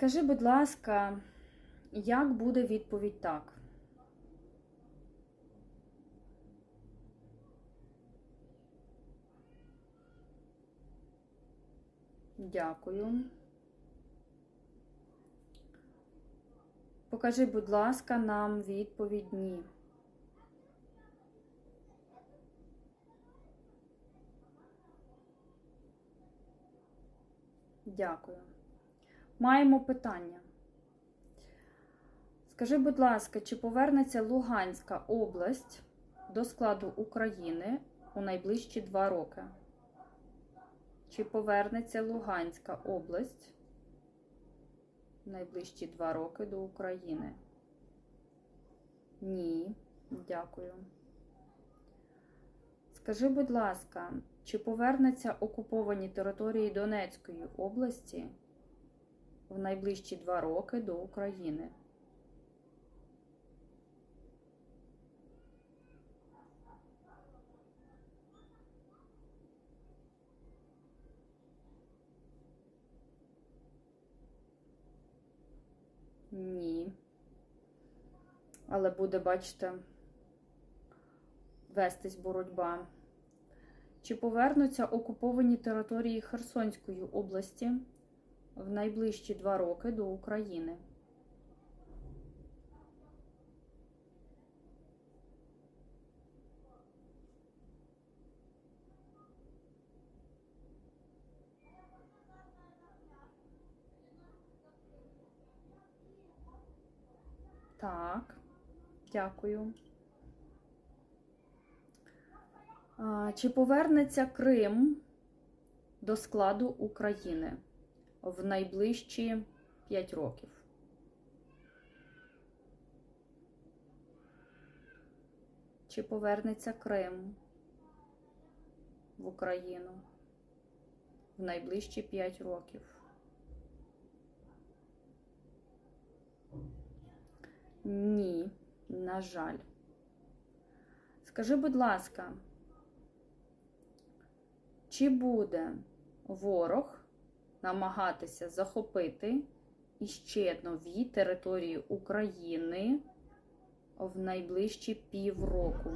Скажи, будь ласка, як буде відповідь так? Дякую. Покажи, будь ласка, нам відповідь ні. Дякую. Маємо питання. Скажи, будь ласка, чи повернеться Луганська область до складу України у найближчі два роки? Чи повернеться Луганська область в найближчі два роки до України? Ні, дякую. Скажи, будь ласка, чи повернеться окуповані території Донецької області в найближчі два роки до України? Ні. Але буде, бачите, вестись боротьба. Чи повернуться окуповані території Херсонської області в найближчі два роки до України? Так, дякую. Чи повернеться Крим до складу України в найближчі 5 років? Чи повернеться Крим в Україну в найближчі 5 років? Ні, на жаль. Скажи, будь ласка, чи буде ворог намагатися захопити іще нові території України в найближчі півроку?